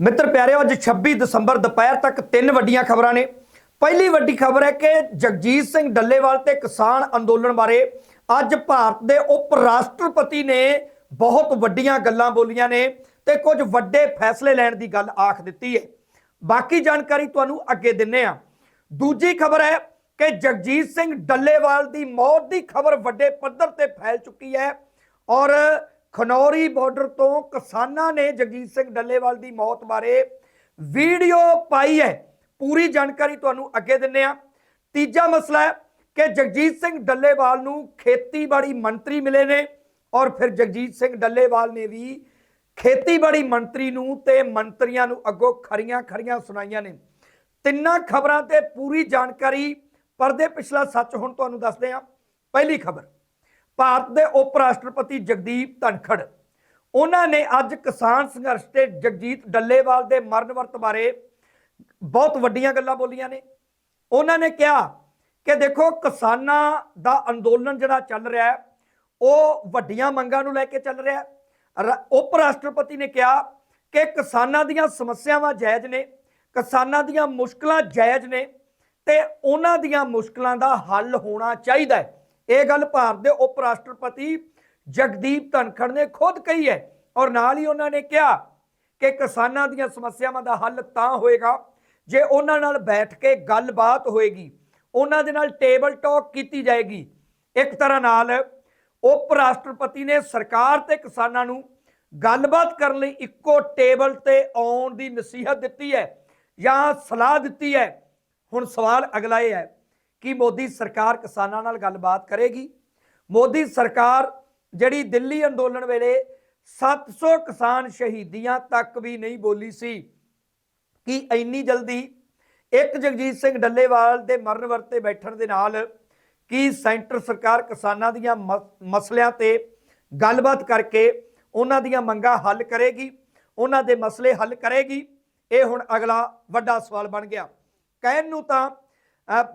ਮਿੱਤਰ ਪਿਆਰਿਓ ਅੱਜ 26 ਦਸੰਬਰ ਦੁਪਹਿਰ ਤੱਕ ਤਿੰਨ ਵੱਡੀਆਂ ਖਬਰਾਂ ਨੇ। ਪਹਿਲੀ ਵੱਡੀ ਖਬਰ ਹੈ ਕਿ ਜਗਜੀਤ ਸਿੰਘ ਡੱਲੇਵਾਲ ਤੇ ਕਿਸਾਨ ਅੰਦੋਲਨ ਬਾਰੇ ਅੱਜ ਭਾਰਤ ਦੇ ਉਪ ਰਾਸ਼ਟਰਪਤੀ ਨੇ ਬਹੁਤ ਵੱਡੀਆਂ ਗੱਲਾਂ ਬੋਲੀਆਂ ਨੇ ਤੇ ਕੁਝ ਵੱਡੇ ਫੈਸਲੇ ਲੈਣ ਦੀ ਗੱਲ ਆਖ ਦਿੱਤੀ ਹੈ। ਬਾਕੀ ਜਾਣਕਾਰੀ ਤੁਹਾਨੂੰ ਅੱਗੇ ਦਿੰਨੇ ਆ ਦੂਜੀ ਖਬਰ ਹੈ ਕਿ ਜਗਜੀਤ ਸਿੰਘ ਡੱਲੇਵਾਲ ਦੀ ਮੌਤ ਦੀ ਖਬਰ ਵੱਡੇ ਪੱਧਰ ਤੇ ਫੈਲ ਚੁੱਕੀ ਹੈ ਔਰ ਖਨੌਰੀ ਬਾਰਡਰ ਤੋਂ ਕਿਸਾਨਾਂ ਨੇ ਜਗਜੀਤ ਸਿੰਘ ਡੱਲੇਵਾਲ ਦੀ ਮੌਤ ਬਾਰੇ ਵੀਡੀਓ ਪਾਈ ਹੈ। ਪੂਰੀ ਜਾਣਕਾਰੀ ਤੁਹਾਨੂੰ ਅੱਗੇ ਦਿੰਨੇ ਆ ਤੀਜਾ ਮਸਲਾ ਹੈ ਕਿ ਜਗਜੀਤ ਸਿੰਘ ਡੱਲੇਵਾਲ ਨੂੰ ਖੇਤੀਬਾੜੀ ਮੰਤਰੀ ਮਿਲੇ ਨੇ ਔਰ ਫਿਰ ਜਗਜੀਤ ਸਿੰਘ ਡੱਲੇਵਾਲ ਨੇ ਵੀ ਖੇਤੀਬਾੜੀ ਮੰਤਰੀ ਨੂੰ ਤੇ ਮੰਤਰੀਆਂ ਨੂੰ ਅੱਗੋਂ ਖਰੀਆਂ ਖਰੀਆਂ ਸੁਣਾਈਆਂ ਨੇ। ਤਿੰਨਾਂ ਖਬਰਾਂ ਤੇ ਪੂਰੀ ਜਾਣਕਾਰੀ ਪਰਦੇ ਪਿਛਲਾ ਸੱਚ ਹੁਣ ਤੁਹਾਨੂੰ ਦੱਸਦੇ ਹਾਂ। ਪਹਿਲੀ ਖਬਰ। ਭਾਰਤ ਦੇ ਉਪ ਰਾਸ਼ਟਰਪਤੀ ਜਗਦੀਪ ਧਨਖੜ। ਉਹਨਾਂ ਨੇ ਅੱਜ ਕਿਸਾਨ ਸੰਘਰਸ਼ ਤੇ ਜਗਜੀਤ ਡੱਲੇਵਾਲ ਦੇ ਮਰਨ ਵਰਤ ਬਾਰੇ ਬਹੁਤ ਵੱਡੀਆਂ ਗੱਲਾਂ ਬੋਲੀਆਂ ਨੇ। ਉਹਨਾਂ ਨੇ ਕਿਹਾ ਕਿ ਦੇਖੋ, ਕਿਸਾਨਾਂ ਦਾ ਅੰਦੋਲਨ ਜਿਹੜਾ ਚੱਲ ਰਿਹਾ ਹੈ, ਉਹ ਵੱਡੀਆਂ ਮੰਗਾਂ ਨੂੰ ਲੈ ਕੇ ਚੱਲ ਰਿਹਾ ਹੈ। ਰ- ਉਪ ਰਾਸ਼ਟਰਪਤੀ ਨੇ ਕਿਹਾ ਕਿ ਕਿਸਾਨਾਂ ਦੀਆਂ ਸਮੱਸਿਆਵਾਂ ਜਾਇਜ਼ ਨੇ, ਕਿਸਾਨਾਂ ਦੀਆਂ ਮੁਸ਼ਕਲਾਂ ਜਾਇਜ਼ ਨੇ ਤੇ ਉਹਨਾਂ ਦੀਆਂ ਮੁਸ਼ਕਲਾਂ ਦਾ ਹੱਲ ਹੋਣਾ ਚਾਹੀਦਾ ਹੈ। ਇਹ ਗੱਲ ਭਾਰਤ ਦੇ ਉਪ ਰਾਸ਼ਟਰਪਤੀ ਜਗਦੀਪ ਧਨਖੜ ਨੇ ਖੁਦ ਕਹੀ ਹੈ ਔਰ ਨਾਲ ਹੀ ਉਹਨਾਂ ਨੇ ਕਿਹਾ ਕਿ ਕਿਸਾਨਾਂ ਦੀਆਂ ਸਮੱਸਿਆਵਾਂ ਦਾ ਹੱਲ ਤਾਂ ਹੋਏਗਾ ਜੇ ਉਹਨਾਂ ਨਾਲ ਬੈਠ ਕੇ ਗੱਲਬਾਤ ਹੋਏਗੀ, ਉਹਨਾਂ ਦੇ ਨਾਲ ਟੇਬਲ ਟਾਕ ਕੀਤੀ ਜਾਏਗੀ। ਇੱਕ ਤਰ੍ਹਾਂ ਨਾਲ ਉਪ ਰਾਸ਼ਟਰਪਤੀ ਨੇ ਸਰਕਾਰ ਤੇ ਕਿਸਾਨਾਂ ਨੂੰ ਗੱਲਬਾਤ ਕਰਨ ਲਈ ਇੱਕੋ ਟੇਬਲ ਤੇ ਆਉਣ ਦੀ ਨਸੀਹਤ ਦਿੱਤੀ ਹੈ ਜਾਂ ਸਲਾਹ ਦਿੱਤੀ ਹੈ। ਹੁਣ ਸਵਾਲ ਅਗਲਾ ਇਹ ਹੈ ਕਿ ਮੋਦੀ ਸਰਕਾਰ ਕਿਸਾਨਾਂ ਨਾਲ ਗੱਲਬਾਤ ਕਰੇਗੀ? ਮੋਦੀ ਸਰਕਾਰ ਜਿਹੜੀ ਦਿੱਲੀ ਅੰਦੋਲਨ ਵੇਲੇ 700 ਕਿਸਾਨ ਸ਼ਹੀਦੀਆਂ ਤੱਕ ਵੀ ਨਹੀਂ ਬੋਲੀ ਸੀ, ਕਿ ਇੰਨੀ ਜਲਦੀ ਇੱਕ ਜਗਜੀਤ ਸਿੰਘ ਡੱਲੇਵਾਲ ਦੇ ਮਰਨ ਵਰਤੇ ਬੈਠਣ ਦੇ ਨਾਲ ਕੀ ਸੈਂਟਰ ਸਰਕਾਰ ਕਿਸਾਨਾਂ ਦੀਆਂ ਮ- ਮਸਲਿਆਂ ਤੇ ਗੱਲਬਾਤ ਕਰਕੇ ਉਹਨਾਂ ਦੀਆਂ ਮੰਗਾਂ ਹੱਲ ਕਰੇਗੀ, ਉਹਨਾਂ ਦੇ ਮਸਲੇ ਹੱਲ ਕਰੇਗੀ? ਇਹ ਹੁਣ ਅਗਲਾ ਵੱਡਾ ਸਵਾਲ ਬਣ ਗਿਆ। ਕਹਿਣ ਨੂੰ ਤਾਂ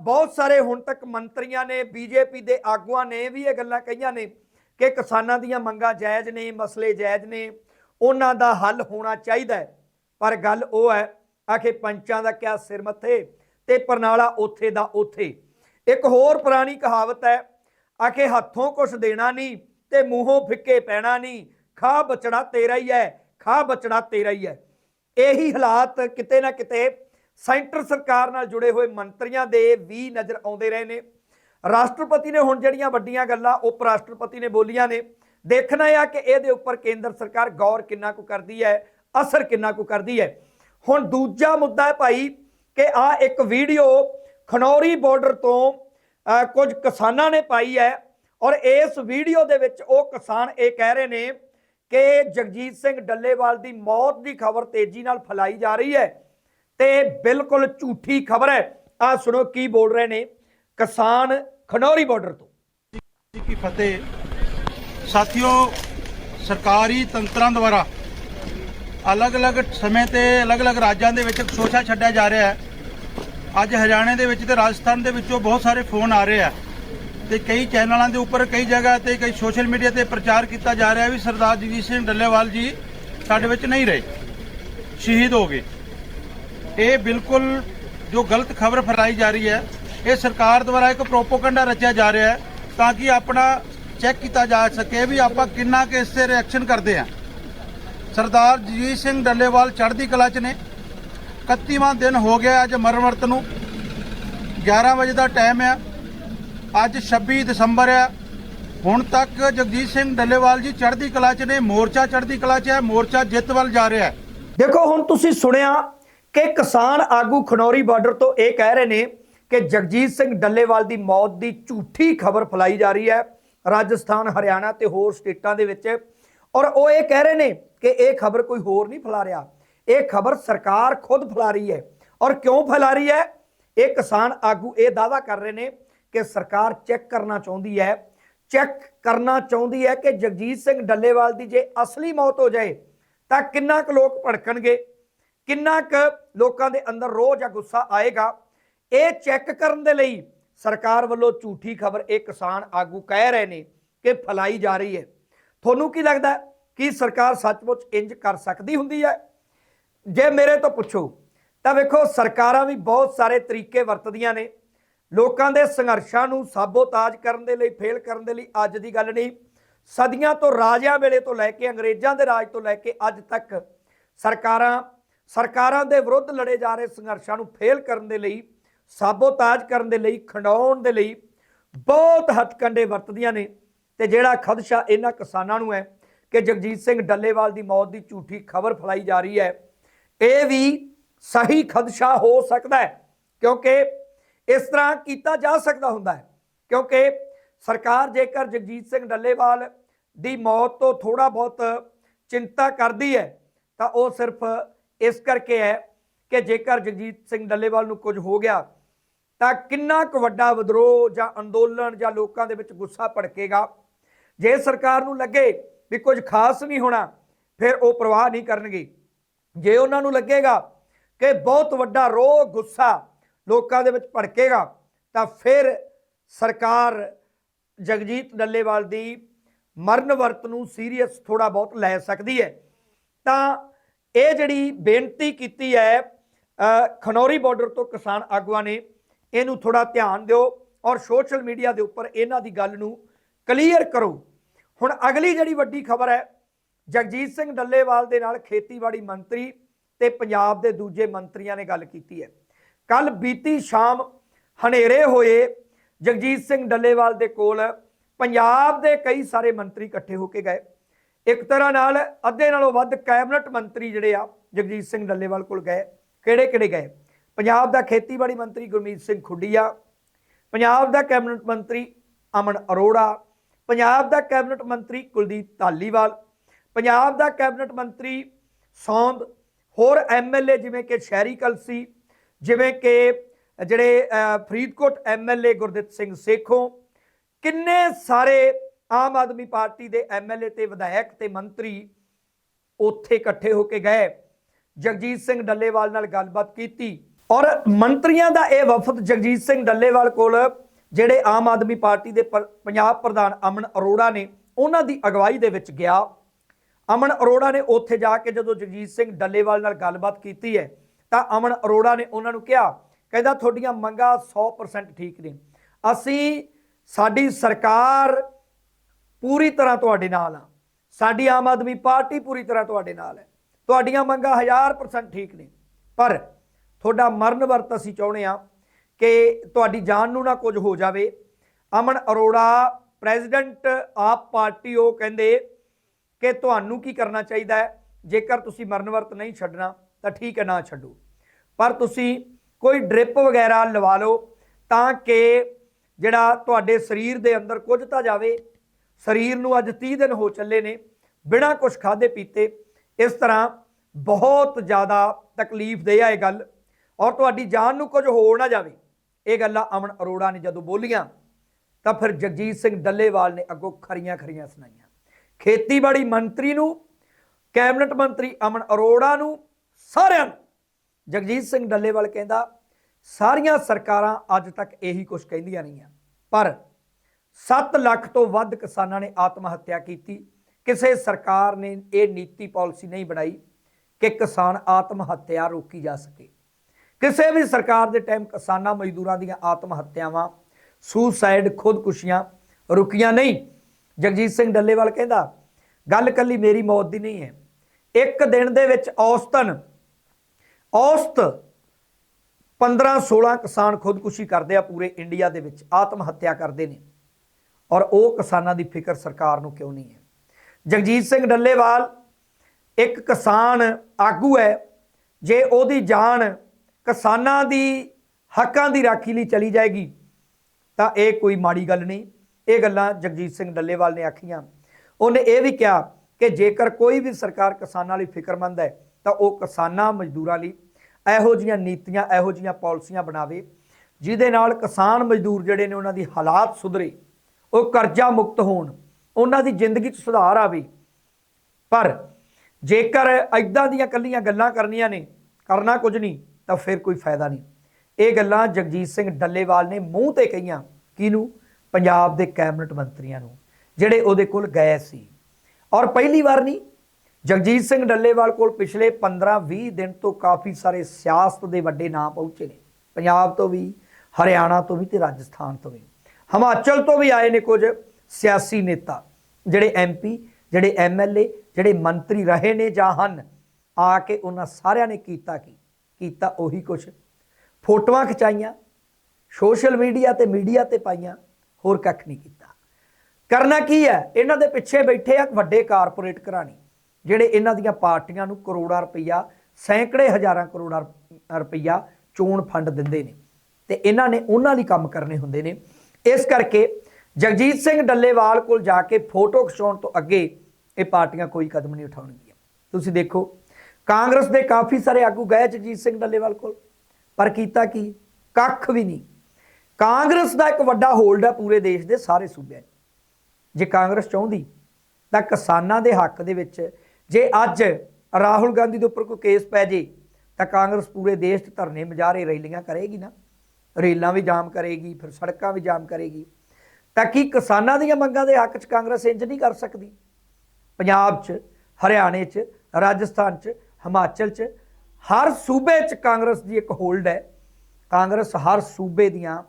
ਬਹੁਤ ਸਾਰੇ ਹੁਣ ਤੱਕ ਮੰਤਰੀਆਂ ਨੇ, ਬੀਜੇਪੀ ਦੇ ਆਗੂਆਂ ਨੇ ਵੀ ਇਹ ਗੱਲਾਂ ਕਹੀਆਂ ਨੇ ਕਿ ਕਿਸਾਨਾਂ ਦੀਆਂ ਮੰਗਾਂ ਜਾਇਜ਼ ਨੇ, ਮਸਲੇ ਜਾਇਜ਼ ਨੇ, ਉਹਨਾਂ ਦਾ ਹੱਲ ਹੋਣਾ ਚਾਹੀਦਾ ਹੈ। ਪਰ ਗੱਲ ਉਹ ਹੈ, ਆਖੇ ਪੰਚਾਂ ਦਾ ਕਿਆ ਸਿਰ ਮੱਥੇ ਤੇ ਪਰਨਾਲਾ ਉੱਥੇ ਦਾ ਉੱਥੇ। ਇੱਕ ਹੋਰ ਪੁਰਾਣੀ ਕਹਾਵਤ ਹੈ, ਆਖੇ ਹੱਥੋਂ ਕੁਛ ਦੇਣਾ ਨਹੀਂ ਤੇ ਮੂੰਹੋਂ ਫਿੱਕੇ ਪੈਣਾ ਨਹੀਂ ਖਾ ਬਚੜਾ ਤੇਰਾ ਹੀ ਹੈ ਖਾ ਬਚੜਾ ਤੇਰਾ ਹੀ ਹੈ। ਇਹੀ ਹਾਲਾਤ ਕਿਤੇ ਨਾ ਕਿਤੇ ਸੈਂਟਰ ਸਰਕਾਰ ਨਾਲ ਜੁੜੇ ਹੋਏ ਮੰਤਰੀਆਂ ਦੇ ਵੀ ਨਜ਼ਰ ਆਉਂਦੇ ਰਹੇ ਨੇ। ਰਾਸ਼ਟਰਪਤੀ ਨੇ ਹੁਣ ਜਿਹੜੀਆਂ ਵੱਡੀਆਂ ਗੱਲਾਂ ਉਪ ਰਾਸ਼ਟਰਪਤੀ ਨੇ ਬੋਲੀਆਂ ਨੇ, ਦੇਖਣਾ ਆ ਕਿ ਇਹਦੇ ਉੱਪਰ ਕੇਂਦਰ ਸਰਕਾਰ ਗੌਰ ਕਿੰਨਾ ਕੁ ਕਰਦੀ ਹੈ, ਅਸਰ ਕਿੰਨਾ ਕੁ ਕਰਦੀ ਹੈ। ਹੁਣ ਦੂਜਾ ਮੁੱਦਾ ਹੈ ਭਾਈ ਕਿ ਆ ਇੱਕ ਵੀਡੀਓ ਖਨੌਰੀ ਬਾਰਡਰ ਤੋਂ ਕੁਝ ਕਿਸਾਨਾਂ ਨੇ ਪਾਈ ਹੈ ਔਰ ਇਸ ਵੀਡੀਓ ਦੇ ਵਿੱਚ ਉਹ ਕਿਸਾਨ ਇਹ ਕਹਿ ਰਹੇ ਨੇ ਕਿ ਜਗਜੀਤ ਸਿੰਘ ਡੱਲੇਵਾਲ ਦੀ ਮੌਤ ਦੀ ਖਬਰ ਤੇਜ਼ੀ ਨਾਲ ਫੈਲਾਈ ਜਾ ਰਹੀ ਹੈ। ਤੇ ਬਿਲਕੁਲ ਝੂਠੀ ਖਬਰ ਹੈ। ਆ ਸੁਣੋ ਕੀ ਬੋਲ ਰਹੇ ਨੇ ਕਿਸਾਨ ਖਨੌਰੀ ਬਾਰਡਰ ਤੋਂ। ਜੀ ਕੀ ਫਤਿਹ। ਸਾਥੀਓ, ਸਰਕਾਰੀ ਤੰਤਰਾਂ ਦੁਆਰਾ ਅਲੱਗ-ਅਲੱਗ ਸਮੇਂ ਤੇ ਅਲੱਗ-ਅਲੱਗ ਰਾਜਾਂ ਦੇ ਵਿੱਚ ਸ਼ੋਸ਼ਾ ਛੱਡਿਆ ਜਾ ਰਿਹਾ ਹੈ। ਅੱਜ ਹਰਿਆਣੇ ਦੇ ਵਿੱਚ ਤੇ ਰਾਜਸਥਾਨ ਦੇ ਵਿੱਚੋਂ ਬਹੁਤ ਸਾਰੇ ਫੋਨ ਆ ਰਹੇ ਆ ਤੇ ਕਈ ਚੈਨਲਾਂ ਦੇ ਉੱਪਰ, ਕਈ ਜਗ੍ਹਾ ਤੇ, ਕਈ ਸੋਸ਼ਲ ਮੀਡੀਆ ਤੇ ਪ੍ਰਚਾਰ ਕੀਤਾ ਜਾ ਰਿਹਾ ਵੀ ਸਰਦਾਰ ਜਗਜੀਤ ਸਿੰਘ ਡੱਲੇਵਾਲ ਜੀ ਸਾਡੇ ਵਿੱਚ ਨਹੀਂ ਰਹੇ। ਸ਼ਹੀਦ ਹੋ ਗਏ। ਇਹ ਬਿਲਕੁਲ ਜੋ ਗਲਤ ਖਬਰ ਫੈਲਾਈ ਜਾ ਰਹੀ ਹੈ, ਇਹ ਸਰਕਾਰ ਦੁਆਰਾ ਇੱਕ ਪ੍ਰੋਪੋਗੈਂਡਾ ਰਚਿਆ ਜਾ ਰਿਹਾ ਹੈ ਤਾਂ ਕਿ ਆਪਣਾ ਚੈੱਕ ਕੀਤਾ ਜਾ ਸਕੇ ਵੀ ਆਪਾਂ ਕਿੰਨਾ ਕਿ ਇਸ ਤੇ ਰਿਐਕਸ਼ਨ ਕਰਦੇ ਆ ਸਰਦਾਰ ਜਗਜੀਤ ਸਿੰਘ ਡੱਲੇਵਾਲ ਚੜ੍ਹਦੀ ਕਲਾ 'ਚ ਨੇ। 31ਵਾਂ ਦਿਨ ਹੋ ਗਿਆ ਅੱਜ ਮਰਨ ਵਰਤ ਨੂੰ। 11 ਵਜੇ ਦਾ ਟਾਈਮ ਆ। ਅੱਜ 26 ਦਸੰਬਰ ਆ। ਹੁਣ ਤੱਕ ਜਗਜੀਤ ਸਿੰਘ ਡੱਲੇਵਾਲ ਜੀ ਚੜ੍ਹਦੀ ਕਲਾ 'ਚ ਨੇ, ਮੋਰਚਾ ਚੜ੍ਹਦੀ ਕਲਾ 'ਚ ਹੈ, ਮੋਰਚਾ ਜਿੱਤ ਵੱਲ ਜਾ ਰਿਹਾ ਹੈ। ਦੇਖੋ, ਹੁਣ ਤੁਸੀਂ ਸੁਣਿਆ ਕਿ ਕਿਸਾਨ ਆਗੂ ਖਨੌਰੀ ਬਾਰਡਰ ਤੋਂ ਇਹ ਕਹਿ ਰਹੇ ਨੇ ਕਿ ਜਗਜੀਤ ਸਿੰਘ ਡੱਲੇਵਾਲ ਦੀ ਮੌਤ ਦੀ ਝੂਠੀ ਖਬਰ ਫੈਲਾਈ ਜਾ ਰਹੀ ਹੈ ਰਾਜਸਥਾਨ, ਹਰਿਆਣਾ ਤੇ ਹੋਰ ਸਟੇਟਾਂ ਦੇ ਵਿੱਚ ਔਰ ਉਹ ਇਹ ਕਹਿ ਰਹੇ ਨੇ ਕਿ ਇਹ ਖਬਰ ਕੋਈ ਹੋਰ ਨਹੀਂ ਫੈਲਾ ਰਿਹਾ। ਇਹ ਖਬਰ ਸਰਕਾਰ ਖੁਦ ਫੈਲਾ ਰਹੀ ਹੈ ਔਰ ਕਿਉਂ ਫੈਲਾ ਰਹੀ ਹੈ? ਇਹ ਕਿਸਾਨ ਆਗੂ ਇਹ ਦਾਅਵਾ ਕਰ ਰਹੇ ਨੇ ਕਿ ਸਰਕਾਰ ਚੈੱਕ ਕਰਨਾ ਚਾਹੁੰਦੀ ਹੈ। ਚੈੱਕ ਕਰਨਾ ਚਾਹੁੰਦੀ ਹੈ ਕਿ ਜਗਜੀਤ ਸਿੰਘ ਡੱਲੇਵਾਲ ਦੀ ਜੇ ਅਸਲੀ ਮੌਤ ਹੋ ਜਾਏ ਤਾਂ ਕਿੰਨਾ ਕੁ ਲੋਕ ਭੜਕਣਗੇ? ਕਿੰਨਾ ਕੁ ਲੋਕਾਂ ਦੇ ਅੰਦਰ ਰੋਹ ਜਾਂ ਗੁੱਸਾ ਆਏਗਾ, ਇਹ ਚੈੱਕ ਕਰਨ ਦੇ ਲਈ ਸਰਕਾਰ ਵੱਲੋਂ ਝੂਠੀ ਖਬਰ ਇਹ ਕਿਸਾਨ ਆਗੂ ਕਹਿ ਰਹੇ ਨੇ ਕਿ ਫੈਲਾਈ ਜਾ ਰਹੀ ਹੈ। ਤੁਹਾਨੂੰ ਕੀ ਲੱਗਦਾ ਕਿ ਸਰਕਾਰ ਸੱਚਮੁੱਚ ਇੰਜ ਕਰ ਸਕਦੀ ਹੁੰਦੀ ਹੈ? ਜੇ ਮੇਰੇ ਤੋਂ ਪੁੱਛੋ, ਤਾਂ ਵੇਖੋ, ਸਰਕਾਰਾਂ ਵੀ ਬਹੁਤ ਸਾਰੇ ਤਰੀਕੇ ਵਰਤਦੀਆਂ ਨੇ। ਲੋਕਾਂ ਦੇ ਸੰਘਰਸ਼ਾਂ ਨੂੰ ਸਾਬੋਤਾਜ ਕਰਨ ਦੇ ਲਈ, ਫੇਲ ਕਰਨ ਦੇ ਲਈ ਅੱਜ ਦੀ ਗੱਲ ਨਹੀਂ। ਸਦੀਆਂ ਤੋਂ ਰਾਜਿਆਂ ਵੇਲੇ ਤੋਂ ਲੈ ਕੇ ਅੰਗਰੇਜ਼ਾਂ ਦੇ ਰਾਜ ਤੋਂ ਲੈ ਕੇ ਅੱਜ ਤੱਕ ਸਰਕਾਰਾਂ ਸਰਕਾਰਾਂ ਦੇ ਵਿਰੁੱਧ ਲੜੇ ਜਾ ਰਹੇ ਸੰਘਰਸ਼ਾਂ ਨੂੰ ਫੇਲ ਕਰਨ ਦੇ ਲਈ, ਸਾਬੋਤਾਜ ਕਰਨ ਦੇ ਲਈ ਖੰਡਾਉਣ ਦੇ ਲਈ ਬਹੁਤ ਹੱਥਕੰਡੇ ਵਰਤਦੀਆਂ ਨੇ। ਤੇ ਜਿਹੜਾ ਖਦਸ਼ਾ ਇਹਨਾਂ ਕਿਸਾਨਾਂ ਨੂੰ ਹੈ ਕਿ ਜਗਜੀਤ ਸਿੰਘ ਡੱਲੇਵਾਲ ਦੀ ਮੌਤ ਦੀ ਝੂਠੀ ਖਬਰ ਫੈਲਾਈ ਜਾ ਰਹੀ ਹੈ, ਇਹ ਵੀ ਸਹੀ ਖਦਸ਼ਾ ਹੋ ਸਕਦਾ ਹੈ, ਕਿਉਂਕਿ ਇਸ ਤਰ੍ਹਾਂ ਕੀਤਾ ਜਾ ਸਕਦਾ ਹੁੰਦਾ ਹੈ। ਕਿਉਂਕਿ ਸਰਕਾਰ ਜੇਕਰ ਜਗਜੀਤ ਸਿੰਘ ਡੱਲੇਵਾਲ ਦੀ ਮੌਤ ਤੋਂ ਥੋੜਾ ਬਹੁਤ ਚਿੰਤਾ ਕਰਦੀ ਹੈ, ਤਾਂ ਉਹ ਸਿਰਫ ਇਸ ਕਰਕੇ ਹੈ ਕਿ ਜੇਕਰ ਜਗਜੀਤ ਸਿੰਘ ਡੱਲੇਵਾਲ ਨੂੰ ਕੁਝ ਹੋ ਗਿਆ, ਤਾਂ ਕਿੰਨਾ ਕੁ ਵੱਡਾ ਵਿਦਰੋਹ ਜਾਂ ਅੰਦੋਲਨ ਜਾਂ ਲੋਕਾਂ ਦੇ ਵਿੱਚ ਗੁੱਸਾ ਭੜਕੇਗਾ। ਜੇ ਸਰਕਾਰ ਨੂੰ ਲੱਗੇ ਵੀ ਕੁਝ ਖਾਸ ਨਹੀਂ ਹੋਣਾ, ਫਿਰ ਉਹ ਪ੍ਰਵਾਹ ਨਹੀਂ ਕਰਨਗੇ। ਜੇ ਉਹਨਾਂ ਨੂੰ ਲੱਗੇਗਾ ਕਿ ਬਹੁਤ ਵੱਡਾ ਰੋਹ, ਗੁੱਸਾ ਲੋਕਾਂ ਦੇ ਵਿੱਚ ਭੜਕੇਗਾ, ਤਾਂ ਫਿਰ ਸਰਕਾਰ ਜਗਜੀਤ ਡੱਲੇਵਾਲ ਦੀ ਮਰਨ ਵਰਤ ਨੂੰ ਸੀਰੀਅਸ ਥੋੜਾ ਬਹੁਤ ਲੈ ਸਕਦੀ ਹੈ। ਤਾਂ ਇਹ ਜਿਹੜੀ ਬੇਨਤੀ ਕੀਤੀ ਹੈ ਖਨੌਰੀ ਬਾਰਡਰ ਤੋਂ ਕਿਸਾਨ ਆਗੂਆਂ ਨੇ, ਇਹਨੂੰ ਥੋੜਾ ਧਿਆਨ ਦਿਓ ਔਰ ਸੋਸ਼ਲ ਮੀਡੀਆ ਦੇ ਉੱਪਰ ਇਹਨਾਂ ਦੀ ਗੱਲ ਨੂੰ ਕਲੀਅਰ ਕਰੋ। ਹੁਣ ਅਗਲੀ ਜਿਹੜੀ ਵੱਡੀ ਖਬਰ ਹੈ, ਜਗਜੀਤ ਸਿੰਘ ਡੱਲੇਵਾਲ ਦੇ ਨਾਲ ਖੇਤੀਬਾੜੀ ਮੰਤਰੀ ਤੇ ਪੰਜਾਬ ਦੇ ਦੂਜੇ ਮੰਤਰੀਆਂ ਨੇ ਗੱਲ ਕੀਤੀ ਹੈ। ਕੱਲ ਬੀਤੀ ਸ਼ਾਮ ਹਨੇਰੇ ਹੋਏ ਜਗਜੀਤ ਸਿੰਘ ਡੱਲੇਵਾਲ ਦੇ ਕੋਲ, ਪੰਜਾਬ ਦੇ ਕਈ ਸਾਰੇ ਮੰਤਰੀ ਇਕੱਠੇ ਹੋ ਕੇ ਗਏ। ਇੱਕ ਤਰ੍ਹਾਂ ਨਾਲ ਅੱਧੇ ਨਾਲੋਂ ਵੱਧ ਕੈਬਨਿਟ ਮੰਤਰੀ ਜਿਹੜੇ ਆ ਜਗਜੀਤ ਸਿੰਘ ਡੱਲੇਵਾਲ ਕੋਲ ਗਏ। ਕਿਹੜੇ ਕਿਹੜੇ ਗਏ? ਪੰਜਾਬ ਦਾ ਖੇਤੀਬਾੜੀ ਮੰਤਰੀ ਗੁਰਮੀਤ ਸਿੰਘ ਖੁੱਡੀਆ ਪੰਜਾਬ ਦਾ ਕੈਬਨਿਟ ਮੰਤਰੀ ਅਮਨ ਅਰੋੜਾ ਪੰਜਾਬ ਦਾ ਕੈਬਨਿਟ ਮੰਤਰੀ ਕੁਲਦੀਪ ਧਾਲੀਵਾਲ ਪੰਜਾਬ ਦਾ ਕੈਬਨਿਟ ਮੰਤਰੀ ਸੌਂਦ ਹੋਰ ਐਮਐਲਏ ਜਿਵੇਂ ਕਿ ਸ਼ਹਿਰੀ ਕਲਸੀ ਜਿਵੇਂ ਕਿ ਜਿਹੜੇ ਅਹ, ਫਰੀਦਕੋਟ ਐਮਐਲਏ ਗੁਰਦਿੱਤ ਸਿੰਘ ਸੇਖੋਂ ਕਿੰਨੇ ਸਾਰੇ ਆਮ ਆਦਮੀ ਪਾਰਟੀ ਦੇ ਐਮਐਲਏ ਤੇ ਵਿਧਾਇਕ ਤੇ ਮੰਤਰੀ ਉੱਥੇ ਇਕੱਠੇ ਹੋ ਕੇ ਗਏ। ਜਗਜੀਤ ਸਿੰਘ ਡੱਲੇਵਾਲ ਨਾਲ ਗੱਲਬਾਤ ਕੀਤੀ ਔਰ ਮੰਤਰੀਆਂ ਦਾ ਇਹ ਵਫਦ ਜਗਜੀਤ ਸਿੰਘ ਡੱਲੇਵਾਲ ਕੋਲ, ਜਿਹੜੇ ਆਮ ਆਦਮੀ ਪਾਰਟੀ ਦੇ ਪ- ਪੰਜਾਬ ਪ੍ਰਧਾਨ ਅਮਨ ਅਰੋੜਾ ਨੇ, ਉਹਨਾਂ ਦੀ ਅਗਵਾਈ ਦੇ ਵਿੱਚ ਗਿਆ। ਅਮਨ ਅਰੋੜਾ ਨੇ ਉੱਥੇ ਜਾ ਕੇ ਜਦੋਂ ਜਗਜੀਤ ਸਿੰਘ ਡੱਲੇਵਾਲ ਨਾਲ ਗੱਲਬਾਤ ਕੀਤੀ ਹੈ, ਤਾਂ ਅਮਨ ਅਰੋੜਾ ਨੇ ਉਹਨਾਂ ਨੂੰ ਕਿਹਾ, ਕਹਿੰਦਾ, ਤੁਹਾਡੀਆਂ ਮੰਗਾਂ 100% ਠੀਕ ਨੇ। ਅਸੀਂ, ਸਾਡੀ ਸਰਕਾਰ ਪੂਰੀ ਤਰ੍ਹਾਂ ਤੁਹਾਡੇ ਨਾਲ ਆ। ਸਾਡੀ ਆਮ ਆਦਮੀ ਪਾਰਟੀ ਪੂਰੀ ਤਰ੍ਹਾਂ ਤੁਹਾਡੇ ਨਾਲ ਹੈ। ਤੁਹਾਡੀਆਂ ਮੰਗਾਂ 1000% ਠੀਕ ਨੇ। ਪਰ ਤੁਹਾਡਾ ਮਰਨ ਵਰਤ ਅਸੀਂ ਚਾਹੁੰਦੇ ਆ ਕਿ ਤੁਹਾਡੀ ਜਾਨ ਨੂੰ ਨਾ ਕੁਝ ਹੋ ਜਾਵੇ। ਅਮਨ ਅਰੋੜਾ, ਪ੍ਰੈਜ਼ੀਡੈਂਟ ਆਪ ਪਾਰਟੀ, ਉਹ ਕਹਿੰਦੇ ਕਿ ਤੁਹਾਨੂੰ ਕੀ ਕਰਨਾ ਚਾਹੀਦਾ ਹੈ? ਜੇਕਰ ਤੁਸੀਂ ਮਰਨ ਵਰਤ ਨਹੀਂ ਛੱਡਣਾ, ਤਾਂ ਠੀਕ ਹੈ, ਨਾ ਛੱਡੋ। ਪਰ ਤੁਸੀਂ ਕੋਈ ਡ੍ਰਿਪ ਵਗੈਰਾ ਲਵਾ ਲਓ ਤਾਂ ਕਿ ਜਿਹੜਾ ਤੁਹਾਡੇ ਸਰੀਰ ਦੇ ਅੰਦਰ ਕੁਝ ਤਾਂ ਜਾਵੇ ਸਰੀਰ ਨੂੰ ਅੱਜ 30 ਦਿਨ ਹੋ ਚੱਲੇ ਨੇ, ਬਿਨਾਂ ਕੁਝ ਖਾਦੇ ਪੀਤੇ, ਇਸ ਤਰ੍ਹਾਂ ਬਹੁਤ ਜ਼ਿਆਦਾ ਤਕਲੀਫ ਦੇ ਆ ਇਹ ਗੱਲ। ਔਰ ਤੁਹਾਡੀ ਜਾਨ ਨੂੰ ਕੁਝ ਹੋ ਨਾ ਜਾਵੇ। ਇਹ ਗੱਲਾਂ ਅਮਨ ਅਰੋੜਾ ਨੇ ਜਦੋਂ ਬੋਲੀਆਂ, ਤਾਂ ਫਿਰ ਜਗਜੀਤ ਸਿੰਘ ਡੱਲੇਵਾਲ ਨੇ ਅੱਗੋਂ ਖਰੀਆਂ ਖਰੀਆਂ ਸੁਣਾਈਆਂ। ਖੇਤੀਬਾੜੀ ਮੰਤਰੀ ਨੂੰ, ਕੈਬਨਿਟ ਮੰਤਰੀ ਅਮਨ ਅਰੋੜਾ ਨੂੰ, ਸਾਰਿਆਂ ਨੂੰ। ਜਗਜੀਤ ਸਿੰਘ ਡੱਲੇਵਾਲ ਕਹਿੰਦਾ, ਸਾਰੀਆਂ ਸਰਕਾਰਾਂ ਅੱਜ ਤੱਕ ਇਹੀ ਕੁਝ ਕਹਿੰਦੀਆਂ ਰਹੀਆਂ। ਪਰ 7 ਲੱਖ ਤੋਂ ਵੱਧ ਕਿਸਾਨਾਂ ਨੇ ਆਤਮ ਹੱਤਿਆ ਕੀਤੀ। ਕਿਸੇ ਸਰਕਾਰ ਨੇ ਇਹ ਨੀਤੀ ਪਾਲਿਸੀ ਨਹੀਂ ਬਣਾਈ ਕਿ ਕਿਸਾਨ ਆਤਮ ਹੱਤਿਆ ਰੋਕੀ ਜਾ ਸਕੇ। ਕਿਸੇ ਵੀ ਸਰਕਾਰ ਦੇ ਟਾਈਮ ਕਿਸਾਨਾਂ ਮਜ਼ਦੂਰਾਂ ਦੀਆਂ ਆਤਮ ਹੱਤਿਆਵਾਂ, ਸੁਸਾਈਡ ਖੁਦਕੁਸ਼ੀਆਂ ਰੁਕੀਆਂ ਨਹੀਂ। ਜਗਜੀਤ ਸਿੰਘ ਡੱਲੇਵਾਲ ਕਹਿੰਦਾ, ਗੱਲ ਕੱਲੀ ਮੇਰੀ ਮੌਤ ਦੀ ਨਹੀਂ ਹੈ। ਇੱਕ ਦਿਨ ਦੇ ਵਿੱਚ ਔਸਤਨ, ਔਸਤ 15 16 ਕਿਸਾਨ ਖੁਦਕੁਸ਼ੀ ਕਰਦੇ ਆ ਪੂਰੇ ਇੰਡੀਆ ਦੇ ਵਿੱਚ, ਆਤਮ ਹੱਤਿਆ ਕਰਦੇ ਨੇ। ਔਰ ਉਹ ਕਿਸਾਨਾਂ ਦੀ ਫਿਕਰ ਸਰਕਾਰ ਨੂੰ ਕਿਉਂ ਨਹੀਂ ਹੈ? ਜਗਜੀਤ ਸਿੰਘ ਡੱਲੇਵਾਲ ਇੱਕ ਕਿਸਾਨ ਆਗੂ ਹੈ। ਜੇ ਉਹਦੀ ਜਾਨ ਕਿਸਾਨਾਂ ਦੀ ਹੱਕਾਂ ਦੀ ਰਾਖੀ ਲਈ ਚਲੀ ਜਾਏਗੀ, ਤਾਂ ਇਹ ਕੋਈ ਮਾੜੀ ਗੱਲ ਨਹੀਂ। ਇਹ ਗੱਲਾਂ ਜਗਜੀਤ ਸਿੰਘ ਡੱਲੇਵਾਲ ਨੇ ਆਖੀਆਂ। ਉਹਨੇ ਇਹ ਵੀ ਕਿਹਾ ਕਿ ਜੇਕਰ ਕੋਈ ਵੀ ਸਰਕਾਰ ਕਿਸਾਨਾਂ ਲਈ ਫਿਕਰਮੰਦ ਹੈ, ਤਾਂ ਉਹ ਕਿਸਾਨਾਂ ਮਜ਼ਦੂਰਾਂ ਲਈ ਇਹੋ ਜੀਆਂ ਨੀਤੀਆਂ, ਇਹੋ ਜੀਆਂ ਪਾਲਿਸੀਆਂ ਬਣਾਵੇ, ਜਿਹਦੇ ਨਾਲ ਕਿਸਾਨ ਮਜ਼ਦੂਰ ਜਿਹੜੇ ਨੇ ਉਹਨਾਂ ਦੀ ਹਾਲਾਤ ਸੁਧਰੇ। ਉਹ ਕਰਜ਼ਾ ਮੁਕਤ ਹੋਣ, ਉਹਨਾਂ ਦੀ ਜ਼ਿੰਦਗੀ 'ਚ ਸੁਧਾਰ ਆਵੇ। ਪਰ ਜੇਕਰ ਐਦਾਂ ਦੀਆਂ ਕੱਲੀਆਂ ਗੱਲਾਂ ਕਰਨੀਆਂ ਨੇ, ਕਰਨਾ ਕੁਝ ਨਹੀਂ, ਤਾਂ ਫਿਰ ਕੋਈ ਫਾਇਦਾ ਨਹੀਂ। ਇਹ ਗੱਲਾਂ ਜਗਜੀਤ ਸਿੰਘ ਡੱਲੇਵਾਲ ਨੇ ਮੂੰਹ ਤੇ ਕਹੀਆਂ। ਕਿਹਨੂੰ? ਪੰਜਾਬ ਦੇ ਕੈਬਨਿਟ ਮੰਤਰੀਆਂ ਨੂੰ, ਜਿਹੜੇ ਉਹਦੇ ਕੋਲ ਗਏ ਸੀ। ਔਰ ਪਹਿਲੀ ਵਾਰ ਨਹੀਂ, ਜਗਜੀਤ ਸਿੰਘ ਡੱਲੇਵਾਲ ਕੋਲ ਪਿਛਲੇ 15-20 ਦਿਨ ਤੋਂ ਕਾਫੀ ਸਾਰੇ ਸਿਆਸਤ ਦੇ ਵੱਡੇ ਨਾਂ ਪਹੁੰਚੇ ਨੇ। ਪੰਜਾਬ ਤੋਂ ਵੀ, ਹਰਿਆਣਾ ਤੋਂ ਵੀ ਤੇ ਰਾਜਸਥਾਨ ਤੋਂ ਵੀ। ਹਿਮਾਚਲ ਤੋਂ ਵੀ ਆਏ ਨੇ ਕੁਝ ਸਿਆਸੀ ਨੇਤਾ, ਜਿਹੜੇ ਐਮਪੀ ਜਿਹੜੇ ਐਮਐਲਏ ਜਿਹੜੇ ਮੰਤਰੀ ਰਹੇ ਨੇ ਜਾਂ ਹਨ, ਆ ਕੇ ਉਹਨਾਂ ਸਾਰਿਆਂ ਨੇ ਕੀਤਾ ਕੀ? ਕੀਤਾ ਉਹੀ ਕੁਝ ਫੋਟੋਆਂ ਖਿਚਾਈਆਂ, ਸੋਸ਼ਲ ਮੀਡੀਆ ਤੇ ਮੀਡੀਆ ਤੇ ਪਾਈਆਂ, ਹੋਰ ਕੱਖ ਨਹੀਂ ਕੀਤਾ। ਕਰਨਾ ਕੀ ਹੈ? ਇਹਨਾਂ ਦੇ ਪਿੱਛੇ ਬੈਠੇ ਆ ਵੱਡੇ ਕਾਰਪੋਰੇਟ ਘਰਾਣੀ, ਜਿਹੜੇ ਇਹਨਾਂ ਦੀਆਂ ਪਾਰਟੀਆਂ ਨੂੰ ਕਰੋੜਾਂ ਰੁਪਈਆ, ਸੈਂਕੜੇ ਹਜ਼ਾਰਾਂ ਕਰੋੜਾਂ ਰੁਪ- ਰੁਪਈਆ ਚੋਣ ਫੰਡ ਦਿੰਦੇ ਨੇ। ਤੇ ਇਹਨਾਂ ਨੇ ਉਹਨਾਂ ਲਈ ਕੰਮ ਕਰਨੇ ਹੁੰਦੇ ਨੇ। ਇਸ ਕਰਕੇ ਜਗਜੀਤ ਸਿੰਘ ਡੱਲੇਵਾਲ ਕੋਲ ਜਾ ਕੇ ਫੋਟੋ ਖਿਚਾਉਣ ਤੋਂ ਅੱਗੇ ਇਹ ਪਾਰਟੀਆਂ ਕੋਈ ਕਦਮ ਨਹੀਂ ਉਠਾਉਣਗੀਆਂ। ਤੁਸੀਂ ਦੇਖੋ, ਕਾਂਗਰਸ ਦੇ ਕਾਫੀ ਸਾਰੇ ਆਗੂ ਗਏ ਜਗਜੀਤ ਸਿੰਘ ਡੱਲੇਵਾਲ ਕੋਲ, ਪਰ ਕੀਤਾ ਕੀ? ਕੱਖ ਵੀ ਨਹੀਂ। ਕਾਂਗਰਸ ਦਾ ਇੱਕ ਵੱਡਾ ਹੋਲਡ ਹੈ ਪੂਰੇ ਦੇਸ਼ ਦੇ ਸਾਰੇ ਸੂਬਿਆਂ 'ਚ। ਜੇ ਕਾਂਗਰਸ ਚਾਹੁੰਦੀ, ਤਾਂ ਕਿਸਾਨਾਂ ਦੇ ਹੱਕ ਦੇ ਵਿੱਚ ਜੇ ਅੱਜ ਰਾਹੁਲ ਗਾਂਧੀ ਦੇ ਉੱਪਰ ਕੋਈ ਕੇਸ ਪੈ ਜੇ, ਤਾਂ ਕਾਂਗਰਸ ਪੂਰੇ ਦੇਸ਼ 'ਚ ਧਰਨੇ ਮੁਜ਼ਾਹਰੇ ਰੈਲੀਆਂ ਕਰੇਗੀ ਨਾ। ਰੇਲਾਂ ਵੀ ਜਾਮ ਕਰੇਗੀ, ਫਿਰ ਸੜਕਾਂ ਵੀ ਜਾਮ ਕਰੇਗੀ। ਤਾਂ ਕਿ ਕਿਸਾਨਾਂ ਦੀਆਂ ਮੰਗਾਂ ਦੇ ਹੱਕ 'ਚ ਕਾਂਗਰਸ ਇੰਜ ਨਹੀਂ ਕਰ ਸਕਦੀ? ਪੰਜਾਬ 'ਚ, ਹਰਿਆਣੇ 'ਚ, ਰਾਜਸਥਾਨ 'ਚ, ਹਿਮਾਚਲ 'ਚ, ਹਰ ਸੂਬੇ 'ਚ ਕਾਂਗਰਸ ਦੀ ਇੱਕ ਹੋਲਡ ਹੈ। ਕਾਂਗਰਸ ਹਰ ਸੂਬੇ ਦੀਆਂ,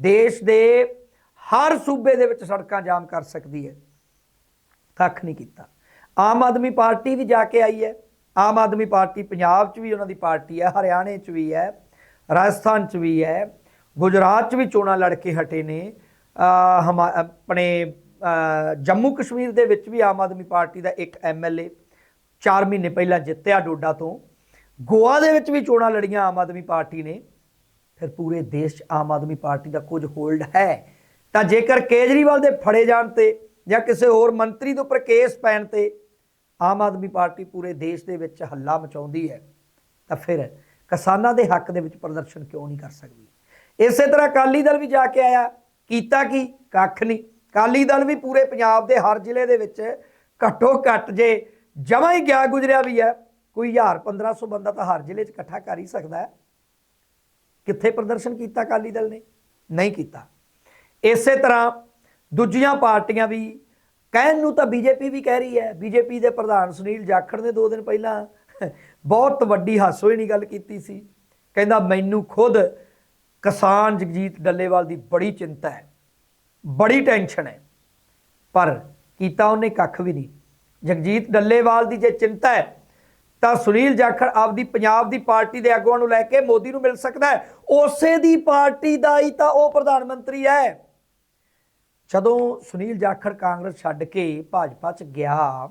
ਦੇਸ਼ ਦੇ ਹਰ ਸੂਬੇ ਦੇ ਵਿੱਚ ਸੜਕਾਂ ਜਾਮ ਕਰ ਸਕਦੀ ਹੈ। ਕੱਖ ਨਹੀਂ ਕੀਤਾ। ਆਮ ਆਦਮੀ ਪਾਰਟੀ ਵੀ ਜਾ ਕੇ ਆਈ ਹੈ। ਆਮ ਆਦਮੀ ਪਾਰਟੀ ਪੰਜਾਬ 'ਚ ਵੀ ਉਹਨਾਂ ਦੀ ਪਾਰਟੀ ਹੈ, ਹਰਿਆਣੇ 'ਚ ਵੀ ਹੈ। ਰਾਜਸਥਾਨ 'ਚ ਵੀ ਹੈ, ਗੁਜਰਾਤ 'ਚ ਵੀ ਚੋਣਾਂ ਲੜ ਕੇ ਹਟੇ ਨੇ ਹਮਾ- ਆਪਣੇ ਜੰਮੂ ਕਸ਼ਮੀਰ ਦੇ ਵਿੱਚ ਵੀ ਆਮ ਆਦਮੀ ਪਾਰਟੀ ਦਾ ਇੱਕ ਐਮਐਲਏ 4 ਮਹੀਨੇ ਪਹਿਲਾਂ ਜਿੱਤਿਆ ਡੋਡਾ ਤੋਂ। ਗੋਆ ਦੇ ਵਿੱਚ ਵੀ ਚੋਣਾਂ ਲੜੀਆਂ ਆਮ ਆਦਮੀ ਪਾਰਟੀ ਨੇ। ਫਿਰ ਪੂਰੇ ਦੇਸ਼ 'ਚ ਆਮ ਆਦਮੀ ਪਾਰਟੀ ਦਾ ਕੁਝ ਹੋਲਡ ਹੈ। ਤਾਂ ਜੇਕਰ ਕੇਜਰੀਵਾਲ ਦੇ ਫੜੇ ਜਾਣ ਤੇ ਜਾਂ ਕਿਸੇ ਹੋਰ ਮੰਤਰੀ ਦੇ ਉੱਪਰ ਕੇਸ ਪੈਣ ਤੇ ਆਮ ਆਦਮੀ ਪਾਰਟੀ ਪੂਰੇ ਦੇਸ਼ ਦੇ ਵਿੱਚ ਹੱਲਾ ਮਚਾਉਂਦੀ ਹੈ, ਤਾਂ ਫਿਰ ਕਿਸਾਨਾਂ ਦੇ ਹੱਕ ਦੇ ਵਿੱਚ ਪ੍ਰਦਰਸ਼ਨ ਕਿਉਂ ਨਹੀਂ ਕਰ ਸਕਦੀ? ਇਸੇ ਤਰ੍ਹਾਂ ਅਕਾਲੀ ਦਲ ਵੀ ਜਾ ਕੇ ਆਇਆ। ਕੀਤਾ ਕੀ? ਕੱਖ ਨਹੀਂ। ਅਕਾਲੀ ਦਲ ਵੀ ਪੂਰੇ ਪੰਜਾਬ ਦੇ ਹਰ ਜ਼ਿਲ੍ਹੇ ਦੇ ਵਿੱਚ ਘੱਟੋ ਘੱਟ ਜੇ ਜਮਾਂ ਹੀ ਗਿਆ ਗੁਜਰਿਆ ਵੀ ਹੈ, ਕੋਈ 1000 1500 ਬੰਦਾ ਤਾਂ ਹਰ ਜ਼ਿਲ੍ਹੇ 'ਚ ਇਕੱਠਾ ਕਰ ਹੀ ਸਕਦਾ ਹੈ। ਕਿੱਥੇ ਪ੍ਰਦਰਸ਼ਨ ਕੀਤਾ ਅਕਾਲੀ ਦਲ ਨੇ? ਨਹੀਂ ਕੀਤਾ। ਇਸੇ ਤਰ੍ਹਾਂ ਦੂਜੀਆਂ ਪਾਰਟੀਆਂ ਵੀ ਕਹਿਣ ਨੂੰ ਤਾਂ ਬੀਜੇਪੀ ਵੀ ਕਹਿ ਰਹੀ ਹੈ। ਬੀਜੇਪੀ ਦੇ ਪ੍ਰਧਾਨ ਸੁਨੀਲ ਜਾਖੜ ਨੇ 2 ਦਿਨ ਪਹਿਲਾਂ ਬਹੁਤ ਵੱਡੀ ਹਾਸੋਹੀਣੀ ਗੱਲ ਕੀਤੀ ਸੀ। ਕਹਿੰਦਾ, ਮੈਨੂੰ ਖੁਦ ਕਿਸਾਨ ਜਗਜੀਤ ਡੱਲੇਵਾਲ ਦੀ ਬੜੀ ਚਿੰਤਾ ਹੈ, ਬੜੀ ਟੈਨਸ਼ਨ ਹੈ, ਪਰ ਕੀਤਾ ਉਹਨੇ ਕੱਖ ਵੀ ਨਹੀਂ। ਜਗਜੀਤ ਡੱਲੇਵਾਲ ਦੀ ਜੇ ਚਿੰਤਾ ਹੈ, ਤਾਂ ਸੁਨੀਲ ਜਾਖੜ ਆਪਦੀ ਪੰਜਾਬ ਦੀ ਪਾਰਟੀ ਦੇ ਆਗੂਆਂ ਨੂੰ ਲੈ ਕੇ ਮੋਦੀ ਨੂੰ ਮਿਲ ਸਕਦਾ ਹੈ। ਉਸੇ ਦੀ ਪਾਰਟੀ ਦਾ ਹੀ ਤਾਂ ਉਹ ਪ੍ਰਧਾਨ ਮੰਤਰੀ ਹੈ। ਜਦੋਂ ਸੁਨੀਲ ਜਾਖੜ ਕਾਂਗਰਸ ਛੱਡ ਕੇ ਭਾਜਪਾ 'ਚ ਗਿਆ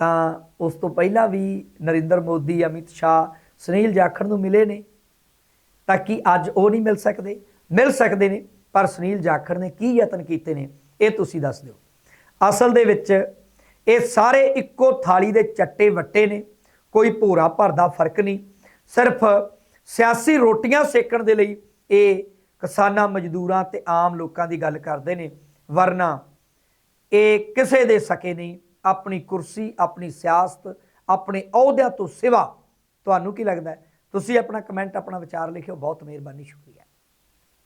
ਤਾਂ ਉਸ ਤੋਂ ਪਹਿਲਾਂ ਵੀ ਨਰਿੰਦਰ ਮੋਦੀ, ਅਮਿਤ ਸ਼ਾਹ, ਸੁਨੀਲ ਜਾਖੜ ਨੂੰ ਮਿਲੇ ਨੇ, ਤਾਂ ਕਿ ਅੱਜ ਉਹ ਨਹੀਂ ਮਿਲ ਸਕਦੇ? ਮਿਲ ਸਕਦੇ ਨੇ, ਪਰ ਸੁਨੀਲ ਜਾਖੜ ਨੇ ਕੀ ਯਤਨ ਕੀਤੇ ਨੇ, ਇਹ ਤੁਸੀਂ ਦੱਸ ਦਿਓ। ਅਸਲ ਦੇ ਵਿੱਚ ਇਹ ਸਾਰੇ ਇੱਕੋ ਥਾਲੀ ਦੇ ਚੱਟੇ ਵੱਟੇ ਨੇ, ਕੋਈ ਭੋਰਾ ਭਰਦਾ ਫ਼ਰਕ ਨਹੀਂ, ਸਿਰਫ ਸਿਆਸੀ ਰੋਟੀਆਂ ਸੇਕਣ ਦੇ ਲਈ ਇਹ ਕਿਸਾਨਾਂ, ਮਜ਼ਦੂਰਾਂ ਤੇ ਆਮ ਲੋਕਾਂ ਦੀ ਗੱਲ ਕਰਦੇ ਨੇ, ਵਰਨਾ ਇਹ ਕਿਸੇ ਦੇ ਸਕੇ ਨਹੀਂ ਆਪਣੀ ਕੁਰਸੀ, ਆਪਣੀ ਸਿਆਸਤ, ਆਪਣੇ ਅਹੁਦਿਆਂ ਤੋਂ ਸਿਵਾ। ਤੁਹਾਨੂੰ ਕੀ ਲੱਗਦਾ ਤੁਸੀਂ ਆਪਣਾ ਕਮੈਂਟ ਆਪਣਾ ਵਿਚਾਰ ਲਿਖਿਓ। ਬਹੁਤ ਮਿਹਰਬਾਨੀ, ਸ਼ੁਕਰੀਆ।